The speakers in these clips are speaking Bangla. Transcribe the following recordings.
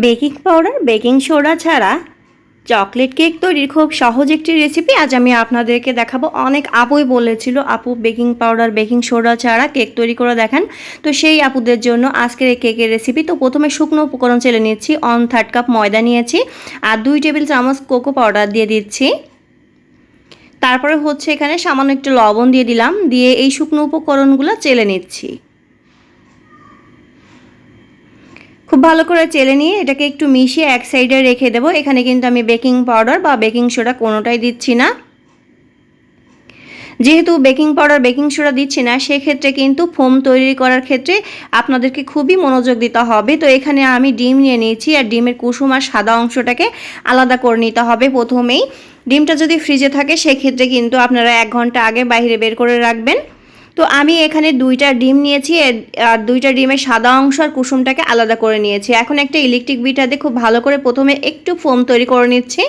বেকিং পাউডার, বেকিং সোডা ছাড়া চকলেট কেক তৈরির খুব সহজ একটি রেসিপি। আজ আমি আপনাদেরকে দেখাবো। অনেক আপুই বলেছিল, আপু, বেকিং পাউডার, বেকিং সোডা ছাড়া কেক তৈরি করে দেখান। তো সেই আপুদের জন্য আজকের এই কেকের রেসিপি। তো প্রথমে শুকনো উপকরণ চেলে নিচ্ছি অন থার্ড কাপ ময়দা নিয়েছি, আর দুই টেবিল চামচ কোকো পাউডার দিয়ে দিচ্ছি। তারপরে হচ্ছে এখানে সামান্য একটু লবণ দিয়ে দিলাম, দিয়ে এই শুকনো উপকরণগুলো চেলে নিচ্ছি। খুব ভালো করে চেলে নিয়ে এটাকে একটু মিশিয়ে এক সাইডে রেখে দেবো। এখানে কিন্তু আমি বেকিং পাউডার বা বেকিং সোডা কোনোটাই দিচ্ছি না। যেহেতু বেকিং পাউডার, বেকিং সোডা দিচ্ছি না, সেক্ষেত্রে কিন্তু ফোম তৈরি করার ক্ষেত্রে আপনাদেরকে খুবই মনোযোগ দিতে হবে। তো এখানে আমি ডিম নিয়ে নিয়েছি আর ডিমের কুসুম আর সাদা অংশটাকে আলাদা করে নিতে হবে প্রথমেই। ডিমটা যদি ফ্রিজে থাকে, সেক্ষেত্রে কিন্তু আপনারা এক ঘণ্টা আগে বাইরে বের করে রাখবেন। তো আমি এখানে দুইটা ডিম নিয়েছি আর দুইটা ডিমের সাদা অংশ আর কুসুমটাকে আলাদা করে নিয়েছি। এখন একটা ইলেকট্রিক দিয়ে খুব ভালো করে প্রথমে একটু ফোম তৈরি করে নিচ্ছি।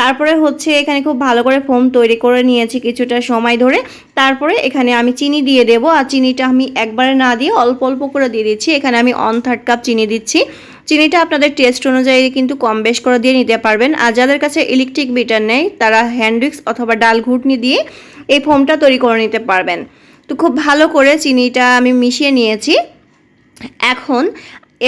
তারপরে হচ্ছে এখানে খুব ভালো করে ফোম তৈরি করে নিয়েছি কিছুটা সময় ধরে। তারপরে এখানে আমি চিনি দিয়ে দেবো, আর চিনিটা আমি একবারে না দিয়ে অল্প অল্প করে দিয়ে দিচ্ছি। এখানে আমি অন থার্ড কাপ চিনি দিচ্ছি। চিনিটা আপনাদের টেস্ট অনুযায়ী কিন্তু কম বেশ করে দিয়ে নিতে পারবেন। আর যাদের কাছে ইলেকট্রিক বিটার নেই, তারা হ্যান্ডউইক্স অথবা ডাল ঘুটনি দিয়ে এই ফোমটা তৈরি করে নিতে পারবেন। তো খুব ভালো করে চিনিটা আমি মিশিয়ে নিয়েছি। এখন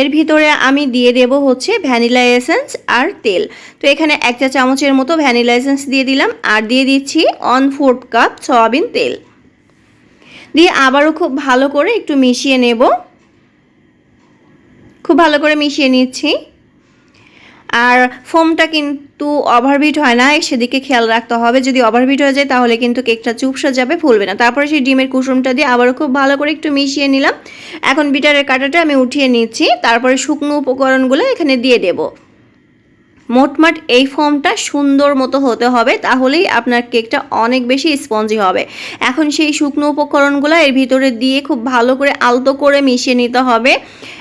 এর ভিতরে আমি দিয়ে দেব হচ্ছে ভ্যানিলা এসেন্স আর তেল। তো এখানে এক চা চামচের মতো ভ্যানিলা এসেন্স দিয়ে দিলাম আর দিয়ে দিচ্ছি ওয়ান ফোর্থ কাপ সয়াবিন তেল। দিয়ে আবারও খুব ভালো করে একটু মিশিয়ে নেব। খুব ভালো করে মিশিয়ে নিচ্ছি। আর ফোমটা কিন্তু ওভারবিট হয় না, সেদিকে খেয়াল রাখতে হবে। যদি ওভারবিট হয়ে যায়, তাহলে কিন্তু কেকটা চুপসা যাবে, ফুলবে না। তারপরে সেই ডিমের কুসুমটা দিয়ে আবারও খুব ভালো করে একটু মিশিয়ে নিলাম। এখন বিটারের কাটাটা আমি উঠিয়ে নিচ্ছি। তারপরে শুকনো উপকরণগুলো এখানে দিয়ে দেবো। মোটমাট এই ফর্মটা সুন্দর মতো হতে হবে, তাহলেই আপনার কেকটা অনেক বেশি স্পঞ্জি হবে। এখন সেই শুকনো উপকরণগুলো এর ভিতরে দিয়ে খুব ভালো করে আলতো করে মিশিয়ে নিতে হবে।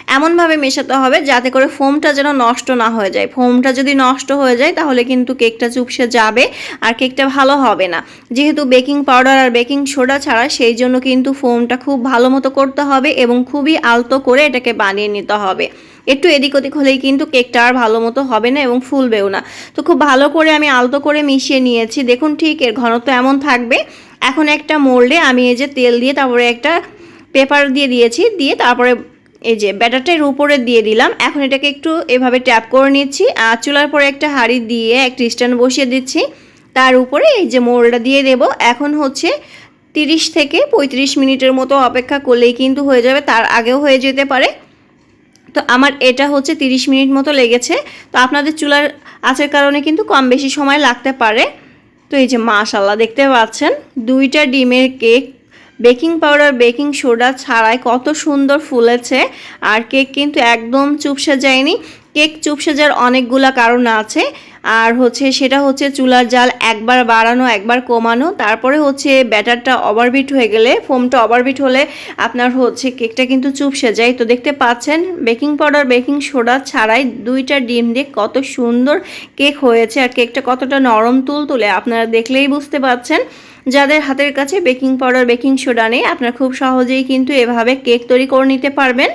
এমনভাবে মেশাতে হবে যাতে করে ফোমটা যেন নষ্ট না হয়ে যায়। ফোমটা যদি নষ্ট হয়ে যায়, তাহলে কিন্তু কেকটা চুপসে যাবে আর কেকটা ভালো হবে না। যেহেতু বেকিং পাউডার আর বেকিং সোডা ছাড়া সেই জন্য কিন্তু ফোমটা খুব ভালো মতো করতে হবে এবং খুবই আলতো করে এটাকে বানিয়ে নিতে হবে। একটু এদিক ওদিক হলেই কিন্তু কেকটা আর ভালো মতো হবে না এবং ফুলবেও না। তো খুব ভালো করে আমি আলতো করে মিশিয়ে নিয়েছি। দেখুন ঠিক এর ঘনত্ব এমন থাকবে। এখন একটা মোল্ডে আমি এই যে তেল দিয়ে তারপরে একটা পেপার দিয়ে দিয়েছি। দিয়ে তারপরে এই যে ব্যাটারটার উপরে দিয়ে দিলাম। এখন এটাকে একটু এভাবে ট্যাপ করে নিচ্ছি। আর চুলার পরে একটা হাঁড়ি দিয়ে একটা স্ট্যান্ড বসিয়ে দিচ্ছি। তার উপরে এই যে মোলটা দিয়ে দেব। এখন হচ্ছে তিরিশ থেকে পঁয়ত্রিশ মিনিটের মতো অপেক্ষা করলেই কিন্তু হয়ে যাবে। তার আগেও হয়ে যেতে পারে। তো আমার এটা হচ্ছে 30 মিনিট মতো লেগেছে। তো আপনাদের চুলার আঁচের কারণে কিন্তু কম বেশি সময় লাগতে পারে। তো এই যে মাশাল্লাহ দেখতে পাচ্ছেন? দুইটা ডিমের cake baking powder, baking soda ছাড়াই কত সুন্দর ফুলেছে। আর কেক কিন্তু একদম চুপসে যায়নি কেক চুপসে যাওয়ার অনেকগুলো কারণ আছে। আর হচ্ছে সেটা হচ্ছে চুলার জাল একবার বাড়ানো, একবার কমানো। তারপরে হচ্ছে ব্যাটারটা ওভারবিট হয়ে গেলে, ফোমটা ওভারবিট হলে আপনার হচ্ছে কেকটা কিন্তু চুপসে যায় তো দেখতে পাচ্ছেন, বেকিং পাউডার, বেকিং সোডা ছাড়াই দুইটা ডিম দিয়ে কত সুন্দর কেক হয়েছে। আর কেকটা কতটা নরম তুল তুলে আপনারা দেখলেই বুঝতে পাচ্ছেন যাদের হাতের কাছে বেকিং পাউডার, বেকিং সোডা নেই, আপনারা খুব সহজেই কিন্তু এভাবে কেক তৈরি করে নিতে পারবেন।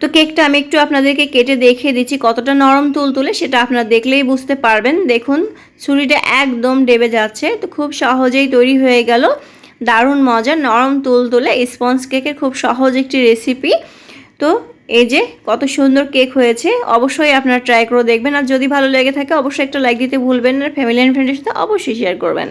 তো কেকটা আমি একটু আপনাদেরকে কেটে দেখিয়ে দিচ্ছি, কতটা নরম তুল তুলে, সেটা আপনারা দেখলেই বুঝতে পারবেন। দেখুন, ছুরিটা একদম ডেবে যাচ্ছে, তো খুব সহজেই তৈরি হয়ে গেল। দারুণ মজা নরম তুল তুলে, স্পঞ্জ কেকের খুব সহজ একটি রেসিপি। তো এই যে, কত সুন্দর কেক হয়েছে, অবশ্যই আপনারা ট্রাই করে দেখবেন। আর যদি ভালো লেগে থাকে, অবশ্যই একটা লাইক দিতে ভুলবেন না। ফ্যামিলি অ্যান্ড ফ্রেন্ডের সাথে অবশ্যই শেয়ার করবেন।